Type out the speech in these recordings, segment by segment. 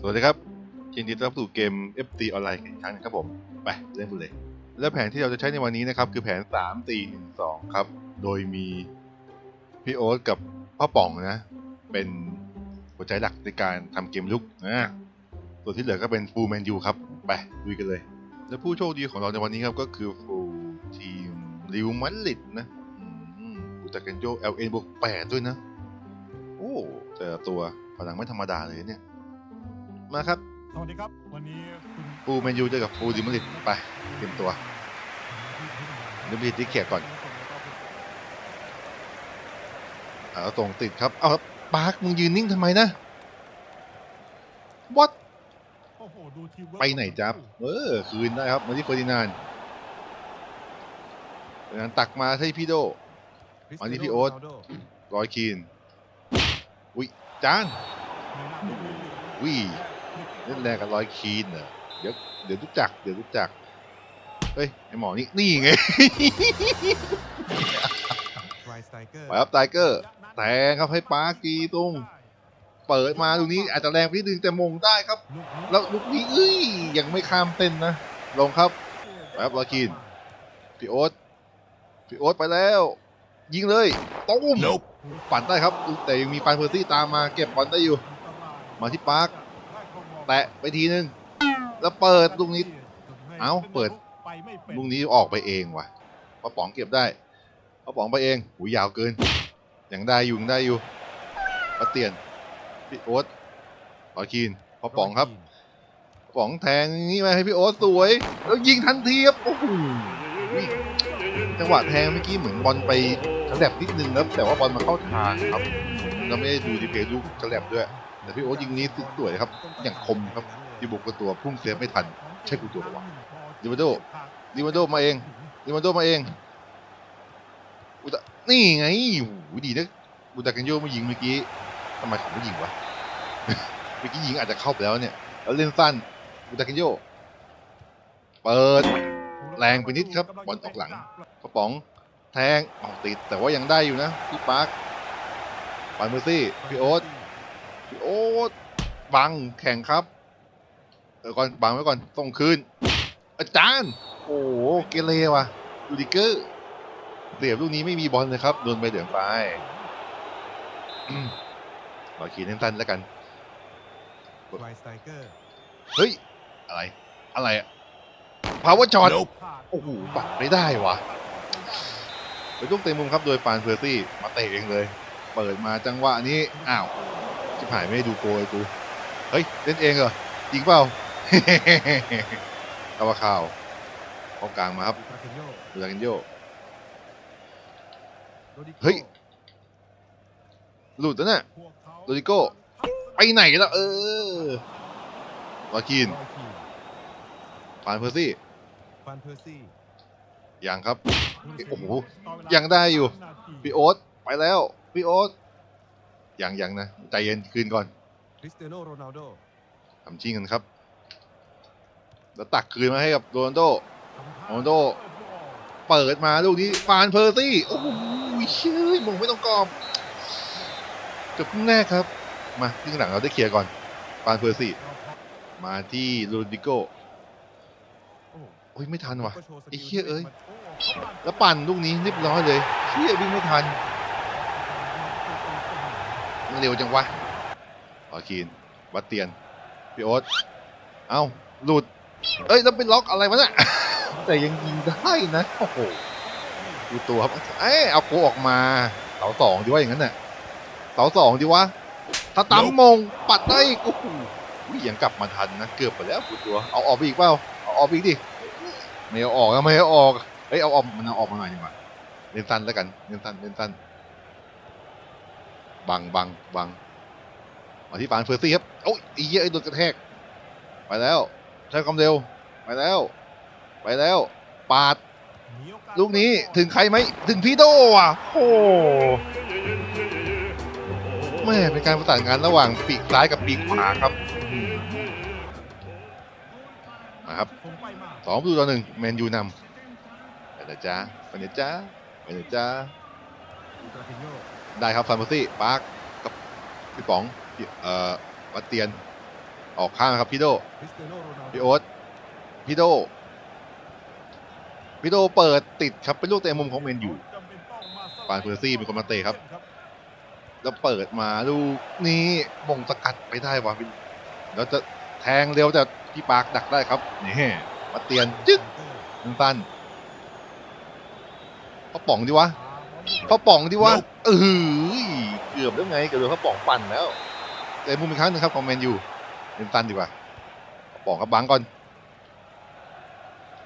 สวัสดีครับยินดีต้อนรับสู่เกม FT ออนไลน์อีกครั้งนะครับผม ไปเล่นกันเลย และแผนที่เราจะใช้ในวันนี้นะครับ คือแผน 3 4 1 2 ครับ โดยมีพี่โอ๊ตกับพ่อป๋องนะ เป็นหัวใจหลักในการทำเกมลุกนะส่วนที่เหลือก็เป็นฟูลแมนยูครับ ไปลุยกันเลย และผู้โชคดีของเราในวันนี้ครับก็คือฟูลทีมริวมัดลิดนะอืมอุตาเกนโย LN บวก8ด้วยนะ โอ้แต่ตัวพลังไม่ธรรมดาเลยเนี่ย มาครับ สวัสดีครับ วันนี้คุณฟูลแมนยูเจอกับฟูลดิมาริดไปเตรียมตัวดิมาริดที่เขียก่อนอ่าตรงติดครับ เอาครับปาร์คมึงยืนนิ่งทำไมนะวัดโอ้โหดูทีมเวิร์กไปไหนจับเออ คืนได้ครับ มาที่เฟอร์ดินานด์เฟอร์ดินานด์ตักมาที่พี่โดมาที่พี่โอ๊ตร้อยคีนอุ้ยจานวิ เล่นแรงกับร้อยคีนเหรอเดี๋ยวเดี๋ยวรู้จัก เดี๋ยวรู้จัก เฮ้ย ไอหมอนี่ นี่ไงไรสไตเกอร์ไปครับไทเกอร์แทงครับให้ปาร์คกีตรงเปิดมาตรงนี้อาจจะแรงไปนิดนึงแต่มงได้ครับ แล้วลูกนี้เอ้ยยังไม่ข้ามเส้นนะ ลงครับไปครับร้อยคีนพี่โอ๊ตพี่โอ๊ตไปแล้ว ยิงเลยตุ้มปั่นได้ครับ แต่ยังมีปานเพอร์ซี่ตามมาเก็บบอลได้อยู่ มาที่ปาร์ค แตะไปทีนึง แล้วเปิดลูกนี้ เอ้าเปิด ลูกนี้ออกไปเองว่ะป้าป๋องเก็บได้ป้าป๋องไปเองหูยาวเกินยังได้อยู่ยังได้อยู่ป้าเตียนพี่โอ๊ตปอคีนป้าป๋องครับป้าป๋องแทงนี้มาให้พี่โอ๊ตสวย แล้วยิงทันทีครับโอ้โหจังหวะแทงเมื่อกี้เหมือนบอลไปฉลับนิดนึงแล้วแต่ว่าบอลมาเข้าทางครับเราไม่ได้ดูดีเพย์ลูกฉลับด้วย แต่พี่โอ๊ตยิงนี้สวยครับ อย่างคมครับที่บุกกระตัวพุ่งเซฟไม่ทัน ใช่กูตัวระวังดิมาโดดิมาโดมาเองดิมาโดมาเองอุตะนี่ไงโอ้โหดีนะอุตะกันโยมายิงเมื่อกี้ทำไมเขาไม่ยิงวะเมื่อกี้ยิงอาจจะเข้าไปแล้วเนี่ยแล้วเล่นสั้นอุตะกันโยเปิดแรงไปนิดครับบอลออกหลังกระป๋องแทงออกติดแต่ว่ายังได้อยู่นะพี่ปาร์คปานเมอร์ซี่พี่โอ๊ต โอ๊ตบังแข่งครับเออก่อนบังไว้ก่อนส่งคืน อาจารย์ โอ้โหเกเรว่ะดูดิเกอร์เสียบลูกนี้ไม่มีบอลเลยครับโดนใบเหลืองไปอืมขอขีดสั้นๆแล้วกันไรสไตเกอร์เฮ้ย อะไร อะไรอะพาวเวอร์ช็อตโอ้โหปัดไม่ได้วะไปลูกเตะมุมครับโดยฟานเพอร์ซี่มาเตะเองเลย เปิดมาจังหวะนี้ อ้าว จิบหายไม่ได้ดูโกยกู เฮ้ย เล่นเองเหรอจริงเปล่าตาวาข่าวกองกลางมาครับอุตราเคนโยดูดากันโยโรดิโก้เฮ้ย หลุดแล้วน่ะโรดิโก้ ไปไหนแล้วเออวาคินรอยคีนฟานเพอร์ซี่ฟันเพอร์ซี่ยังครับ โอ้โห ยังได้อยู่พี่โอ๊ตไปแล้วพี่โอ๊ต ยังยังนะ ใจเย็นคืนก่อนคริสเตียโนโรนัลโดทำชิงกันครับ แล้วตักคืนมาให้กับโรนัลโดโรนัลโดเปิดมาลูกนี้ฟานเพอร์ซี่ โอ้โหชื่อมงไม่ต้องกรอบจบครึ่งแรกครับ มาครึ่งหลังเราได้เคลียร์ก่อนฟานเพอร์ซี่ มาที่โรดิโก้โอ้โอ้ยไม่ทันว่ะก็โชว์สกิลไอ้เหี้ยเอ้ยที่แล้วปั่นลูกนี้เรียบร้อยเลยเชี่ยวิ่งไม่ทัน มันเร็วจังวะออคีนวัดเตียน พี่โอ๊ตเอ้าหลุด เอ้ยแล้วเป็นล็อกอะไรวะเนี่ย แต่ยังยิงได้นะ โอ้โห ดูตัวครับ เอ้ยเอาโกออกมา เสาสองดีว่าอย่างนั้นน่ะเสาสองดีวะถ้าตั้มมง ปัดได้อีกโอ้โหยังกลับมาทันนะ เกือบไปแล้วกูตัว เอาออกไปอีกเปล่า เอาออกไปอีกดิ ไม่เอาออกนะไม่เอาออกเฮ้ยเอาออกมันเอาออกมาหน่อยดีกว่าเล่นสั้นแล้วกันเล่นสั้นเล่นสั้น บังบังบังมาที่ฟานเฟอร์ซี่ครับโอ้ยอ้เหี้ยไอ้โดนกระแทก ไปแล้ว ใช้ความเร็ว ไปแล้ว ไปแล้ว ปาด ลูกนี้ถึงใครไหม ถึงพี่โดอะ โอ้แม่เป็นการประสานงานระหว่างปีกซ้ายกับปีกขวาครับมาครับสองประตูต่อหนึ่งแมนยูนำไปนะจ๊ะไปนะจ๊ะไปนะจ๊ะอุตรา ได้ครับฟานเบอร์ซี่ปาร์คกับพี่ป๋องพี่เอ่อวัดเตียน ออกข้างครับพี่โดคริสเตียโดพี่โอ๊ตพี่โดพี่โดเปิดติดครับเป็นลูกเตะมุมของเมนอยู่ปานเพอร์ซี่เป็นคนมาเตะครับ แล้วเปิดมาลูกนี้มงสกัดไปได้ว่ะแล้วจะแทงเร็วแต่พี่ปาร์คดักได้ครับนี่มาเตียนจึ๊กสั้นเขาป๋องดิวะ เขาป๋องดิวะเออเกือบแล้วไงเกือบโดนเขาป๋องปั่นแล้วแต่มุมอีกครั้งหนึงครับของแมนยูเป็นตันดีกว่าเขาป๋องครับบังก่อน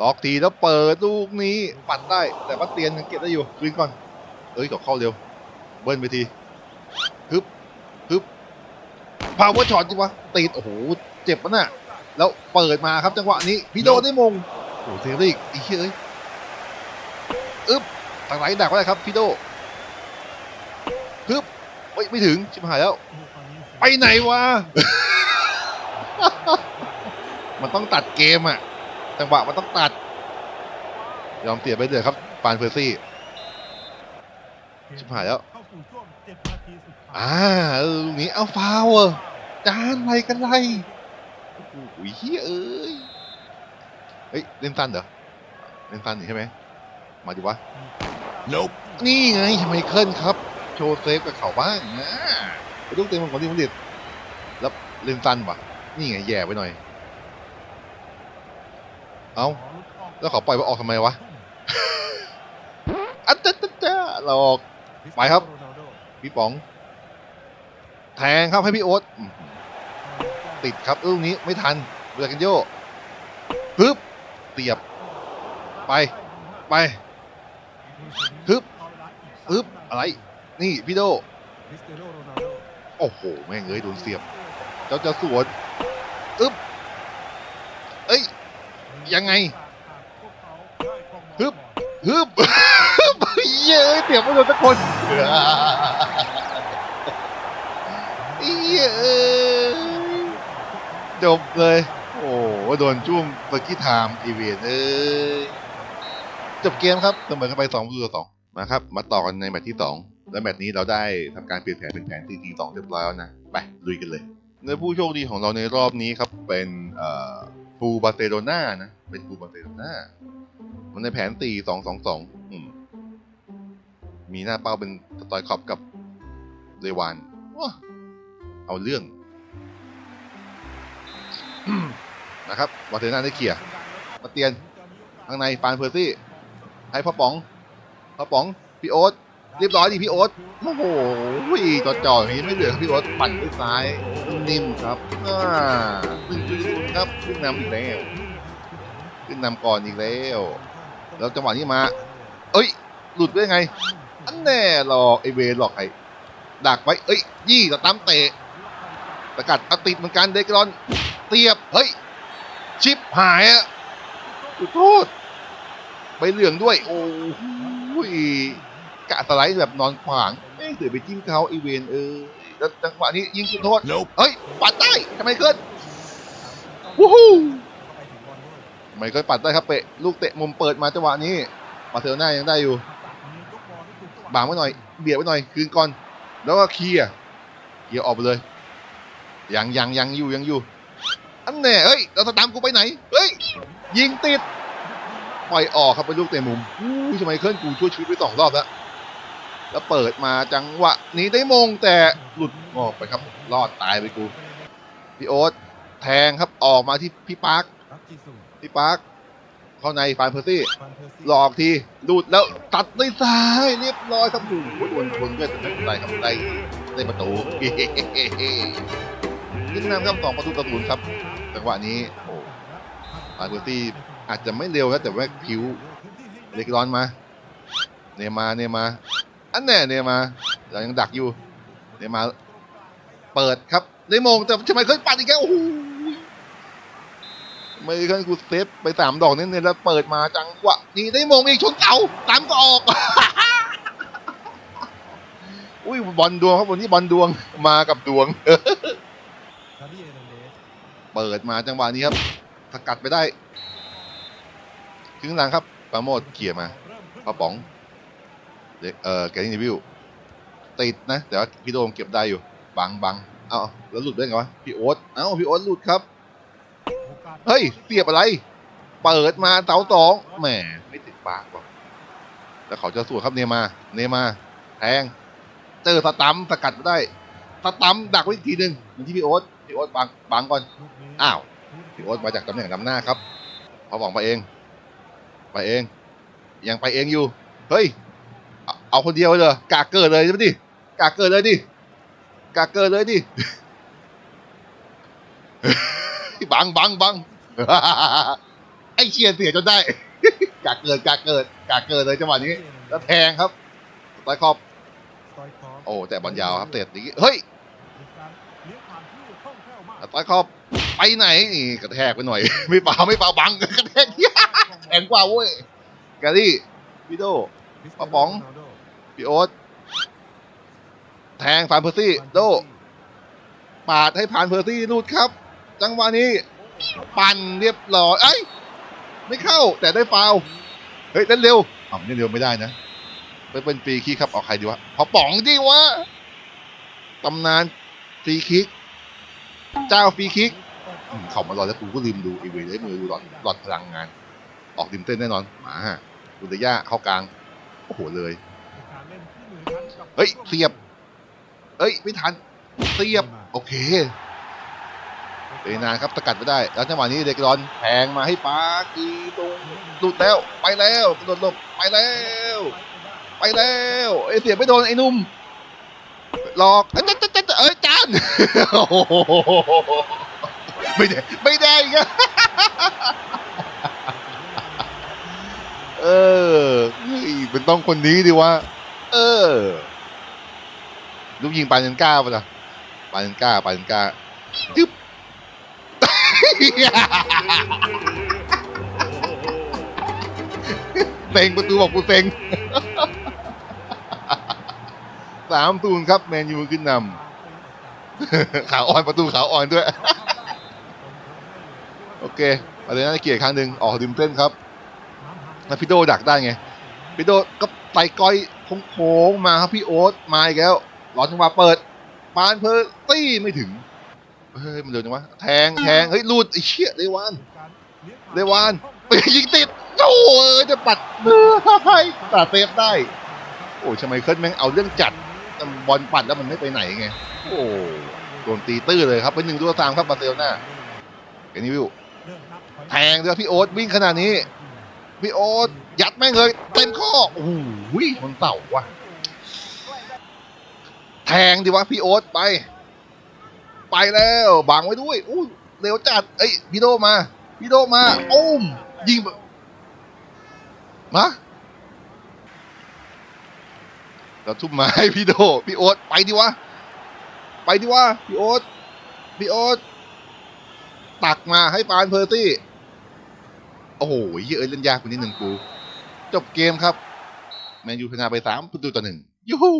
ล็อกทีแล้วเปิดลูกนี้ปัดได้ แต่ว่าเตียนยังเก็บได้อยู่คืนก่อนเอ้ยก็เข้าเร็ว เบิ้ลไปทีฮึบฮึบพาวเวอร์ช็อตจิวะติดโอ้โหเจ็บปะน่ะแล้วเปิดมาครับจังหวะนี้พี่โดได้มงโอ้โหเซฟได้อีกอีกเอ้ยอึ๊บ ทางไหนดักไว้ได้ครับพี่โดฮึบเฮ้ยไม่ถึงชิบหายแล้ว ไปไหนวะ มันต้องตัดเกมอะ จังหวะมันต้องตัด ยอมเสียไปเลยครับ ปานเพอร์ซี่ ชิบหายแล้ว อ่าลูกนี้เอาฟาว์จานอะไรกันไรโอ้โหเฮียเอ้ย เฮ้ย เล่นสั้นเหรอ เล่นสั้นใช่ไหม มาดิวะ นี่ไงไมเคิลครับ โชว์เซฟกับเขาบ้างนะลูกเต็มของทีมผลิตแล้วเล่นสั้นปะนี่ไงแย่ไปหน่อย เอาแล้วเขาปล่อยไปออกทำไมวะอัจจ้าจ้าจ้าหลอกไปครับ พี่ป๋อง แทงครับให้พี่โอ๊ตติดครับลูกนี้ไม่ทันเบือกันโยฮึบเตียบ ไป ไป ฮึบฮึบอะไร นี่พี่โด โอ้โห แม่งเอ้ยโดนเสียบ เจ้าจะสวนอึ๊บเอ้ย ยังไงฮึบฮึบเย้ยเสียบไม่โดนสักคนเย้ยจบเลย โอ้โหโดนจุ้งเบอร์กี้ไทม์อีเวนเอ้ย จบเกมครับเสมอกันไป2ประตูต่อสองมาครับ มาต่อกันในแมตช์ที่ 2 และแมตช์นี้เราได้ทำการเปลี่ยนแผนเป็นแผน4 2เรียบร้อยแล้วนะ ไปลุยกันเลยในผู้โชคดีของเราในรอบนี้ครับเป็นฟูบาเซโลนานะ เป็นฟูบาเซโลนามันในแผน4 2 2 2อืมมีหน้าเป้าเป็นสตอยคอปกับเรวานเอาเรื่องนะครับบาเซโลนาได้เคลียร์มาเตียน ข้างในปานเพอร์ซี่ ให้พ่อป๋องพ่อป๋องพี่โอ๊ตเรียบร้อยดีพี่โอ๊ตโอ้โหจอจ่ออย่างนี้ไม่เหลือครับพี่โอ๊ตปั่นด้วยซ้ายนิ่มครับอ่าหนึ่งจุดครับขึ้นนำอีกแล้ว ขึ้นนำก่อนอีกแล้วแล้วจังหวะนี้มา เอ้ย หลุดได้ไง อันแน่หลอกไอเวรหลอกใครดักไว้ เอ้ย ยี่ตะตั้มเตะสกัดเอาติดเหมือนกันเดกรอน เตียบ เฮ้ย ชิปหายอะโทษ ใบเหลืองด้วย โอ้โหกะสไลด์แบบนอนขวางเอ้ยเดี๋ยวไปจิ้มเขาไอเวนเออแล้วจังหวะนี้ยิงจุดโทษ Nope เฮ้ย ปัดได้ทำไมเกินวู้ฮู้ไปถึงบอลด้วยไม่เคยปัดได้ครับเปะลูกเตะมุมเปิดมาจังหวะนี้บาร์เซโลน่ายังได้อยู่บางไว้หน่อยเบียดไว้หน่อยคืนก่อน แล้วก็เคลียร์เคลียร์ออกไปเลยยังยังยังอยู่ยังอยู่อันแน่เฮ้ยเราจะตามกูไปไหนเฮ้ยยิงติด ปล่อยออกครับเป็นลูกเตะมุมอู้ทำไมเคลื่อนกูช่วยชีวิตไปสองรอบแล้วแล้วเปิดมาจังหวะนี้ได้มงแต่หลุดออกไปครับ รอดตายไปกูพี่โอ๊ตแทงครับออกมาที่พี่ปาร์คพี่ปาร์คเข้าในฟานเพอร์ซี่หลอกทีดูดแล้วตัดด้วยซ้ายเรียบร้อยครับโอ้โหโดนชนด้วยแต่ไม่เป็นไรครับได้ได้ประตูขึ้นนำครับสองประตูต่อศูนย์ครับจังหวะนี้โอ้ฟานเพอร์ซี่ อาจจะไม่เร็วนะแต่ว่าผิวเล็กร้อนมา เนย์มาเนย์มา อันแน่เนย์มาเรายังดักอยู่ เนย์มา เปิดครับได้มงแต่ทำไมเคยปัดอีกแล้วโอ้โหไม่เคยกูเซฟไปสามดอกเน้นๆแล้วเปิดมาจังหวะนี้ได้มงอีกชนเก่าตามก็ออกอุ้ยบอลดวงครับวันนี้บอลดวงมากับดวง เปิดมาจังหวะนี้ครับสกัดไปได้ ครึ่งหลังครับปาโมดเขี่ยร์มาป้าป๋องเด็กเอ่อแกนี่วิวติดนะแต่ว่าพี่โดมเก็บได้อยู่บังบังเอาแล้วหลุดได้ไงวะพี่โอ๊ตเอ้าพี่โอ๊ตหลุดครับ เฮ้ยเสียบอะไร เปิดมาเสาสองแหมไม่ติดปากว่ะแล้วเขาจะสวนครับเนมา เนมาแทงเจอสตัมสกัดไม่ได้สตัมดักไว้อีกทีหนึ่งมันที่พี่โอ๊ตพี่โอ๊ตบังบังก่อนอ้าวพี่โอ๊ตมาจากตำแหน่งนำหน้าครับพอบอกไปเอง ไปเอง ยังไปเองอยู่ เฮ้ย เอาเอาคนเดียวเลยกากเกิดเลยใช่ไหมดิกากเกิดเลยดิกากเกิดเลยดิบังบังบังไอ้เชียร์เสียจนได้กากเกิดกากเกิดกากเกิดเลยจังหวะนี้ แล้วแทงครับตายขอบสไตล์คอร์โอ้แต่บอลยาวครับเตะนี้เฮ้ยเป็นการเลี้ยงผ่านที่คล่องแคล่วมากตายขอบ ไปไหนนี่กระแทกไปหน่อย ไม่เปล่าไม่เปล่าบังกระแทกแข็งกว่าเว้ยแกรี่พี่โดปะป๋องพี่โอ๊ตแทงผ่านเพอร์ซี่โดปาดให้ผ่านเพอร์ซี่ลูดครับ จังหวะนี้ ปั่นเรียบร้อยเอ้ยไม่เข้าแต่ได้ฟาวเฮ้ยเล่นเร็วอ๋อเล่นเร็วไม่ได้นะไปเป็นฟรีคิกครับเอาใครดีวะพอป๋องดิวะตำนานฟรีคิก เจ้าฟรีคิก เขามารอแล้วกูก็ลืมดูอีเวนต์มือดูหลอดหลอดพลังงาน ออกดิมเต้นแน่นอนหมาฮะดูเดย่าเข้ากลางโอ้โหเลยเอ้ยเสียบ เอ้ยไม่ทันเสียบ โอเคเตะนานครับสกัดไม่ได้ แล้วจังหวะนี้เด็กรอนแทงมาให้ปากีตรงหลุดแล้วไปแล้วกระโดดหลบไปแล้ว ไปแล้วเอ้เสียบไม่โดนไอ้นุ่มหลอกเอ้ยจ๊ะจ๊ะจ๊ะเอ้ยจานโอ้โห ไม่ได้ไม่ได้กอะเออเฮ้ยมันต้องคนนี้ดิวะเออ ลูกยิงปานันก้าปะล่ะปานันก้าปานันก้าจึ๊บเซ็งประตูบอกกูเซ็งสามตูนครับ แมนยูขึ้นนำขาอ่อนประตูขาอ่อนด้วย เคประเด็นน่าเกลียดครั้งหนึ่งออกริมเส้นครับแล้วพี่โดดักได้ไงพี่โดก็ไต่ก้อยโค้งมาครับพี่โอ๊ตมาอีกแล้วรอนจังหวะเปิดปานเพอร์ตี้ไม่ถึงเฮ้ยมันเร็วจังวะแทงแทงเฮ้ยลูดไอ้เชี่ยเลวานเลวานไปยิงติดโอ้ยจะปัดมือให้ตาเซฟได้ โอ้ยทำไมเคิร์ดแม่งเอาเรื่องจัดบอลปัดแล้วมันไม่ไปไหนไงโอ้โดนตีตื้อเลยครับเป็นหนึ่งตัวตามครับบาเซลนาเอ็นนี่วิว แทงด้วยพี่โอ๊ตวิ่งขนาดนี้ พี่โอ๊ตยัดแม่งเลยเต็มข้อโอ้โหมันเต่าว่ะ แทงดิวะพี่โอ๊ตไป ไปแล้วบังไว้ด้วยอู้เร็วจัดเอ้ยพี่โดมาพี่โดมาโอ้มยิงมาเราทุ่มมาให้พี่โดพี่โอ๊ตไปดิวะไปดิวะพี่โอ๊ตพี่โอ๊ตตักมาให้ปานเพอร์ตี้ โอ้โหเยเอ้ยเล่นยากกว่านี้หนึ่งกู จบเกมครับ แมนยูชนะไปสามประตูต่อหนึ่งยูฮู